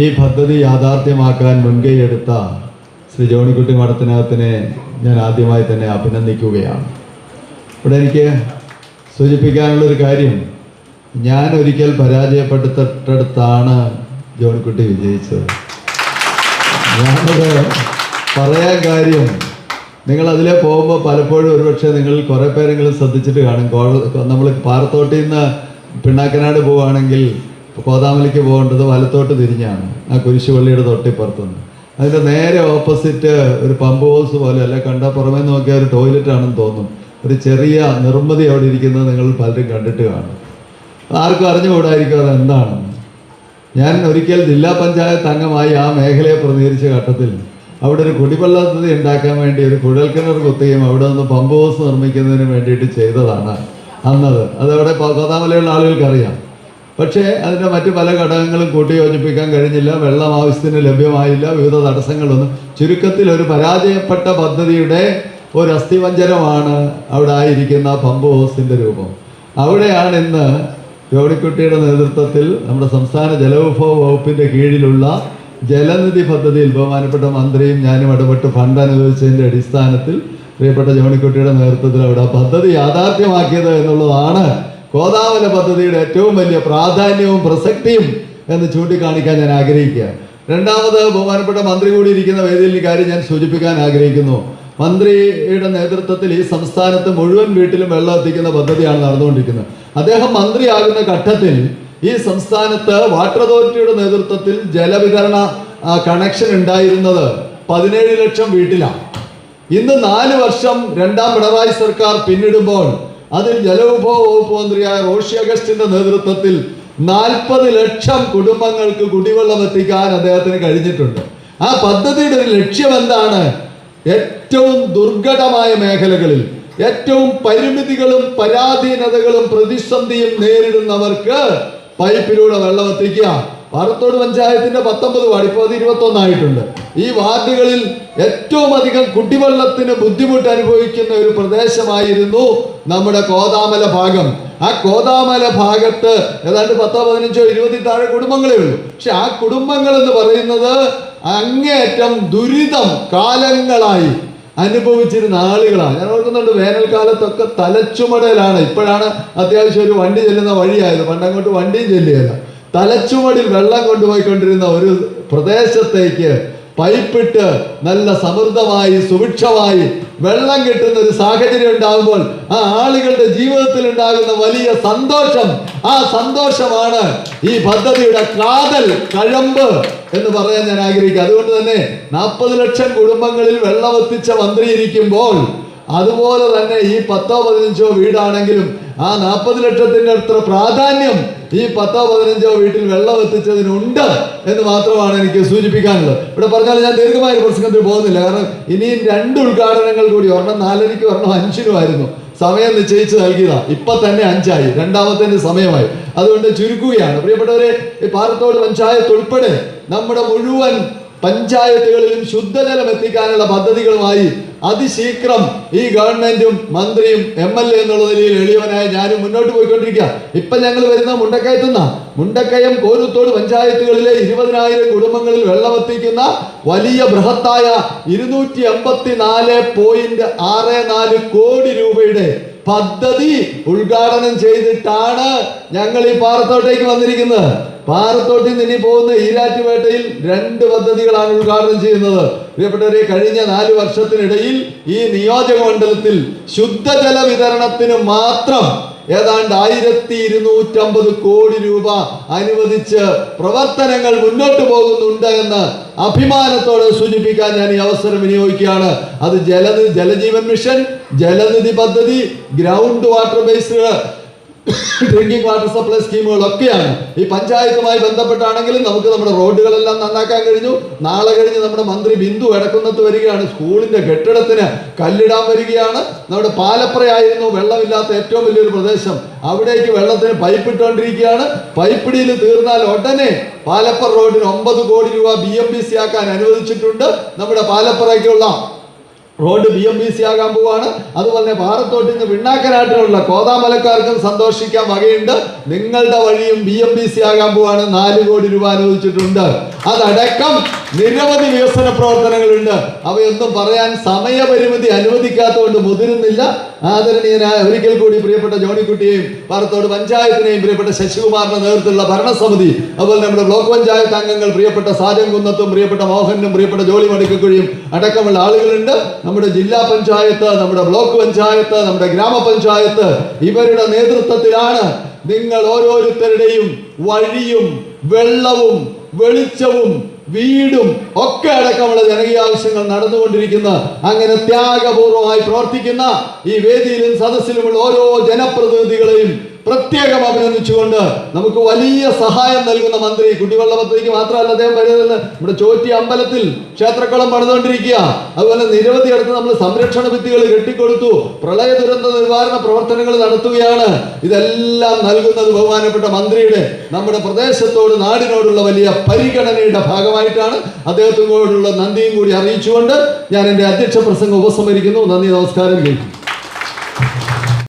ഈ പദ്ധതി യാഥാർത്ഥ്യമാക്കാൻ മുൻകൈയെടുത്ത ശ്രീ ജോണിക്കുട്ടി മഠത്തിനകത്തിനെ ഞാൻ ആദ്യമായി തന്നെ അഭിനന്ദിക്കുകയാണ്. ഇവിടെ എനിക്ക് സൂചിപ്പിക്കാനുള്ളൊരു കാര്യം ഞാൻ ഒരിക്കൽ പരാജയപ്പെടുത്തിട്ടടുത്താണ് ജോണിക്കുട്ടി വിജയിച്ചത്. ഞാനത് പറയാൻ കാര്യം നിങ്ങൾ അതിലെ പോകുമ്പോൾ പലപ്പോഴും ഒരുപക്ഷെ നിങ്ങൾ കുറേ പേരെങ്കിലും ശ്രദ്ധിച്ചിട്ട് കാണും. നമ്മൾ പാറത്തോട്ടിൽ നിന്ന് പിണ്ണാക്കനാട് പോവുകയാണെങ്കിൽ കോതാമലിക്ക് പോകേണ്ടത് വലത്തോട്ട് തിരിഞ്ഞാണ്. ആ കുരിശുപള്ളിയുടെ തൊട്ടിപ്പുറത്തുനിന്ന്. അതിന്റെ നേരെ ഓപ്പോസിറ്റ് ഒരു പമ്പ് ഹൗസ് പോലെ അല്ല കണ്ട പുറമേ നോക്കിയാൽ ഒരു ടോയ്ലറ്റ് ആണെന്ന് തോന്നും. ഒരു ചെറിയ നിർമ്മിതി അവിടെ ഇരിക്കുന്നത് നിങ്ങൾ പലരും കണ്ടിട്ട് കാണും. ആർക്കും അറിഞ്ഞുകൂടായിരിക്കും അത് എന്താണെന്ന് ഞാൻ ഒരിക്കൽ ജില്ലാ പഞ്ചായത്ത് അംഗമായി ആ മേഖലയെ പ്രതികരിച്ച ഘട്ടത്തിൽ അവിടെ ഒരു കുടിവെള്ള പദ്ധതി ഉണ്ടാക്കാൻ വേണ്ടി ഒരു കുഴൽക്കിണർ കുത്തുകയും അവിടെ നിന്ന് പമ്പ് ഹൗസ് നിർമ്മിക്കുന്നതിന് വേണ്ടിയിട്ട് ചെയ്തതാണ് അന്നത്. അതവിടെ കോതാമലയുള്ള ആളുകൾക്ക് അറിയാം പക്ഷേ അതിന്റെ മറ്റു പല ഘടകങ്ങളും കൂട്ടി യോജിപ്പിക്കാൻ കഴിഞ്ഞില്ല. വെള്ളം ആവശ്യത്തിന് ലഭ്യമായില്ല. വിവിധ തടസ്സങ്ങളൊന്നും. ചുരുക്കത്തിൽ ഒരു പരാജയപ്പെട്ട പദ്ധതിയുടെ ഒരു അസ്ഥിവഞ്ചനമാണ് അവിടെ ആയിരിക്കുന്ന പമ്പ് ഹൗസിന്റെ രൂപം. അവിടെയാണ് ഇന്ന് ജോണിക്കുട്ടിയുടെ നേതൃത്വത്തിൽ നമ്മുടെ സംസ്ഥാന ജലവിഭവ വകുപ്പിന്റെ കീഴിലുള്ള ജലനിധി പദ്ധതിയിൽ ബഹുമാനപ്പെട്ട മന്ത്രിയും ഞാനും ഇടപെട്ട് ഫണ്ട് അനുവദിച്ചതിന്റെ അടിസ്ഥാനത്തിൽ പ്രിയപ്പെട്ട ജോണിക്കുട്ടിയുടെ നേതൃത്വത്തിൽ അവിടെ പദ്ധതി യാഥാർത്ഥ്യമാക്കിയത് എന്നുള്ളതാണ് ഗോദാവര പദ്ധതിയുടെ ഏറ്റവും വലിയ പ്രാധാന്യവും പ്രസക്തിയും എന്ന് ചൂണ്ടിക്കാണിക്കാൻ ഞാൻ ആഗ്രഹിക്കുക. രണ്ടാമത് ബഹുമാനപ്പെട്ട മന്ത്രി കൂടി ഇരിക്കുന്ന വേദിയിൽ കാര്യം ഞാൻ സൂചിപ്പിക്കാൻ ആഗ്രഹിക്കുന്നു. മന്ത്രിയുടെ നേതൃത്വത്തിൽ ഈ സംസ്ഥാനത്ത് മുഴുവൻ വീട്ടിലും വെള്ളം എത്തിക്കുന്ന പദ്ധതിയാണ് നടന്നുകൊണ്ടിരിക്കുന്നത്. അദ്ദേഹം മന്ത്രിയാകുന്ന ഘട്ടത്തിൽ ഈ സംസ്ഥാനത്ത് വാട്ടർ അതോറിറ്റിയുടെ നേതൃത്വത്തിൽ ജലവിതരണ കണക്ഷൻ ഉണ്ടായിരുന്നത് പതിനേഴ് ലക്ഷം വീട്ടിലാണ്. ഇന്ന് നാല് വർഷം രണ്ടാം പിണറായി സർക്കാർ പിന്നിടുമ്പോൾ അതിൽ ജലവിഭവ വകുപ്പ് മന്ത്രിയായ റോഷി അഗസ്റ്റിന്റെ നേതൃത്വത്തിൽ നാൽപ്പത് ലക്ഷം കുടുംബങ്ങൾക്ക് കുടിവെള്ളം എത്തിക്കാൻ അദ്ദേഹത്തിന് കഴിഞ്ഞിട്ടുണ്ട്. ആ പദ്ധതിയുടെ ഒരു ലക്ഷ്യം എന്താണ്? ഏറ്റവും ദുർഘടമായ മേഖലകളിൽ ഏറ്റവും പരിമിതികളും പരാധീനതകളും പ്രതിസന്ധിയും നേരിടുന്നവർക്ക് പൈപ്പിലൂടെ വെള്ളം എത്തിക്കുക. പാറത്തോട് പഞ്ചായത്തിന്റെ പത്തൊമ്പത് വാർഡ് ഇപ്പോൾ അത് ഇരുപത്തൊന്നായിട്ടുണ്ട്. ഈ വാർഡുകളിൽ ഏറ്റവും അധികം കുടിവെള്ളത്തിന് ബുദ്ധിമുട്ട് അനുഭവിക്കുന്ന ഒരു പ്രദേശമായിരുന്നു നമ്മുടെ കോതാമല ഭാഗം. ആ കോതാമല ഭാഗത്ത് ഏതാണ്ട് പത്തോ പതിനഞ്ചോ ഇരുപതി താഴെ കുടുംബങ്ങളേ ഉള്ളൂ. പക്ഷെ ആ കുടുംബങ്ങൾ എന്ന് പറയുന്നത് അങ്ങേയറ്റം ദുരിതം കാലങ്ങളായി അനുഭവിച്ചിരുന്ന ആളുകളാണ്. ഞാൻ ഓർക്കുന്നുണ്ട് വേനൽക്കാലത്തൊക്കെ തലച്ചുമടലാണ്. ഇപ്പോഴാണ് അത്യാവശ്യം ഒരു വണ്ടി ചെല്ലുന്ന വഴിയായത്. പണ്ടങ്ങോട്ട് വണ്ടിയും ചെല്ലുകയല്ല തലച്ചുമടിൽ വെള്ളം കൊണ്ടുപോയിക്കൊണ്ടിരുന്ന ഒരു പ്രദേശത്തേക്ക് പൈപ്പിട്ട് നല്ല സമൃദ്ധമായി സുഭിക്ഷമായി വെള്ളം കിട്ടുന്ന ഒരു സാഹചര്യം ഉണ്ടാകുമ്പോൾ ആ ആളുകളുടെ ജീവിതത്തിൽ ഉണ്ടാകുന്ന വലിയ സന്തോഷം. ആ സന്തോഷമാണ് ഈ പദ്ധതിയുടെ കാതൽ കഴമ്പ് എന്ന് പറയാൻ ഞാൻ ആഗ്രഹിക്കുക അതുകൊണ്ട് തന്നെ നാൽപ്പത് ലക്ഷം കുടുംബങ്ങളിൽ വെള്ളമെത്തിച്ച മന്ത്രിയിരിക്കുമ്പോൾ അതുപോലെ തന്നെ ഈ പത്തോ പതിനഞ്ചോ വീടാണെങ്കിലും ആ നാൽപ്പത് ലക്ഷത്തിന്റെ അത്ര പ്രാധാന്യം ഈ പത്തോ പതിനഞ്ചോ വീട്ടിൽ വെള്ളം എത്തിച്ചതിനുണ്ട് എന്ന് മാത്രമാണ് എനിക്ക് സൂചിപ്പിക്കാനുള്ളത്. ഇവിടെ പറഞ്ഞാൽ ഞാൻ ദീർഘമായ പ്രസംഗത്തിൽ പോകുന്നില്ല. കാരണം ഇനിയും രണ്ട് ഉദ്ഘാടനങ്ങൾ കൂടി ഒരെണ്ണം നാലരയ്ക്ക് ഒരെണ്ണം അഞ്ചിനുമായിരുന്നു സമയം നിശ്ചയിച്ച് നൽകിയതാ. ഇപ്പൊ തന്നെ അഞ്ചായി. രണ്ടാമത്തെ സമയമായി. അതുകൊണ്ട് ചുരുക്കുകയാണ്. പ്രിയപ്പെട്ടവരെ ഈ പാറത്തോട് പഞ്ചായത്ത് ഉൾപ്പെടെ നമ്മുടെ മുഴുവൻ പഞ്ചായത്തുകളിലും ശുദ്ധജലം എത്തിക്കാനുള്ള പദ്ധതികളുമായി അതിശീഘ്രം ഈ ഗവൺമെന്റും മന്ത്രിയും എം എൽ എ എന്നുള്ള നിലയിൽ എളിയവനായ ഞാനും മുന്നോട്ട് പോയിക്കൊണ്ടിരിക്കുക. ഇപ്പൊ ഞങ്ങൾ വരുന്ന മുണ്ടക്കയത്തുന്ന മുണ്ടക്കയം കോരുത്തോട് പഞ്ചായത്തുകളിലെ ഇരുപതിനായിരം കുടുംബങ്ങളിൽ വെള്ളമെത്തിക്കുന്ന വലിയ ബൃഹത്തായ ഇരുന്നൂറ്റി എൺപത്തി നാല് പോയിന്റ് ആറ് നാല് കോടി രൂപയുടെ പദ്ധതി ഉദ്ഘാടനം ചെയ്തിട്ടാണ് ഞങ്ങൾ ഈ പാറത്തോട്ടേക്ക് വന്നിരിക്കുന്നത്. പാറത്തോട്ടിൽ നിന്ന് ഇനി പോകുന്ന ഈരാറ്റുപേട്ടയിൽ രണ്ട് പദ്ധതികളാണ് ഉദ്ഘാടനം ചെയ്യുന്നത്. പ്രിയപ്പെട്ടവരെ കഴിഞ്ഞ നാല് വർഷത്തിനിടയിൽ ഈ നിയോജക മണ്ഡലത്തിൽ ശുദ്ധജല വിതരണത്തിന് മാത്രം ഏതാണ്ട് ആയിരത്തി ഇരുന്നൂറ്റമ്പത് കോടി രൂപ അനുവദിച്ച് പ്രവർത്തനങ്ങൾ മുന്നോട്ട് പോകുന്നുണ്ട് എന്ന് അഭിമാനത്തോടെ സൂചിപ്പിക്കാൻ ഞാൻ ഈ അവസരം വിനിയോഗിക്കുകയാണ്. അത് ജലനിധി ജലജീവൻ മിഷൻ ജലനിധി പദ്ധതി ground water based drinking water supply സ്കീമുകളൊക്കെയാണ് ഈ പഞ്ചായത്തുമായി ബന്ധപ്പെട്ടാണെങ്കിലും നമുക്ക് നമ്മുടെ റോഡുകളെല്ലാം നന്നാക്കാൻ കഴിഞ്ഞു. നാളെ കഴിഞ്ഞ് നമ്മുടെ മന്ത്രി ബിന്ദു എടക്കുന്നത്ത് വരികയാണ്. സ്കൂളിന്റെ കെട്ടിടത്തിന് കല്ലിടാൻ വരികയാണ്. നമ്മുടെ പാലപ്പുറയായിരുന്നു വെള്ളമില്ലാത്ത ഏറ്റവും വലിയൊരു പ്രദേശം. അവിടേക്ക് വെള്ളത്തിന് പൈപ്പ് ഇട്ടുകൊണ്ടിരിക്കുകയാണ്. പൈപ്പിടിയിൽ തീർന്നാൽ ഉടനെ പാലപ്പുറ റോഡിന് ഒമ്പത് കോടി രൂപ ബി എം ബി സി ആക്കാൻ അനുവദിച്ചിട്ടുണ്ട്. നമ്മുടെ പാലപ്പുറയ്ക്കുള്ള road B M B C ആകാൻ പോവാണ്. അതുപോലെ പാറത്തോട്ടിൽ നിന്ന് പിണ്ണാക്കനാട്ടിലുള്ള കോതാമലക്കാർക്കും സന്തോഷിക്കാൻ വകയുണ്ട്. നിങ്ങളുടെ വഴിയും ബി എം ബി സി ആകാൻ പോവാണ്. നാല് കോടി രൂപ അനുവദിച്ചിട്ടുണ്ട്. അതടക്കം നിരവധി വികസന പ്രവർത്തനങ്ങളുണ്ട്. അവയൊന്നും പറയാൻ സമയപരിമിതി അനുവദിക്കാത്തതുകൊണ്ട് മുതിരുന്നില്ല. ആദരണീയനായ ഒരിക്കൽ കൂടി പ്രിയപ്പെട്ട ജോണിക്കുട്ടിയെയും പാറത്തോട് പഞ്ചായത്തിനെയും പ്രിയപ്പെട്ട ശശികുമാറിന്റെ നേതൃത്വത്തിലുള്ള ഭരണസമിതി അതുപോലെ നമ്മുടെ ബ്ലോക്ക് പഞ്ചായത്ത് അംഗങ്ങൾ പ്രിയപ്പെട്ട സാജൻ കുന്നത്തും പ്രിയപ്പെട്ട മോഹനും പ്രിയപ്പെട്ട ജോളി മടിക്കുഴിയും അടക്കമുള്ള ആളുകളുണ്ട്. നമ്മുടെ ജില്ലാ പഞ്ചായത്ത് നമ്മുടെ ബ്ലോക്ക് പഞ്ചായത്ത് നമ്മുടെ ഗ്രാമപഞ്ചായത്ത് ഇവരുടെ നേതൃത്വത്തിലാണ് നിങ്ങൾ ഓരോരുത്തരുടെയും വഴിയും വെള്ളവും വെളിച്ചവും വീടും ഒക്കെ അടക്കമുള്ള ജനകീയ ആവശ്യങ്ങൾ നടന്നുകൊണ്ടിരിക്കുന്ന അങ്ങനെ ത്യാഗപൂർവമായി പ്രവർത്തിക്കുന്ന ഈ വേദിയിലും സദസ്സിലുമുള്ള ഓരോ ജനപ്രതിനിധികളെയും പ്രത്യേകം അഭിനന്ദിച്ചുകൊണ്ട് നമുക്ക് വലിയ സഹായം നൽകുന്ന മന്ത്രി കുടിവെള്ള പദ്ധതിക്ക് മാത്രമല്ല അദ്ദേഹം വരുന്നത് നമ്മുടെ ചോറ്റി അമ്പലത്തിൽ ക്ഷേത്രക്കുളം പണിതുകൊണ്ടിരിക്കുക. അതുപോലെ നിരവധി അടുത്ത് നമ്മൾ സംരക്ഷണ ഭിത്തികൾ കെട്ടിക്കൊടുത്തു. പ്രളയ ദുരന്ത നിവാരണ പ്രവർത്തനങ്ങൾ നടത്തുകയാണ്. ഇതെല്ലാം നൽകുന്നത് ബഹുമാനപ്പെട്ട മന്ത്രിയുടെ നമ്മുടെ പ്രദേശത്തോട് നാടിനോടുള്ള വലിയ പരിഗണനയുടെ ഭാഗമായിട്ടാണ് അദ്ദേഹത്തിനോടുള്ള നന്ദിയും കൂടി അറിയിച്ചുകൊണ്ട് ഞാൻ എന്റെ അധ്യക്ഷ പ്രസംഗം ഉപസംഹരിക്കുന്നു. നന്ദി നമസ്കാരം. കേൾക്കും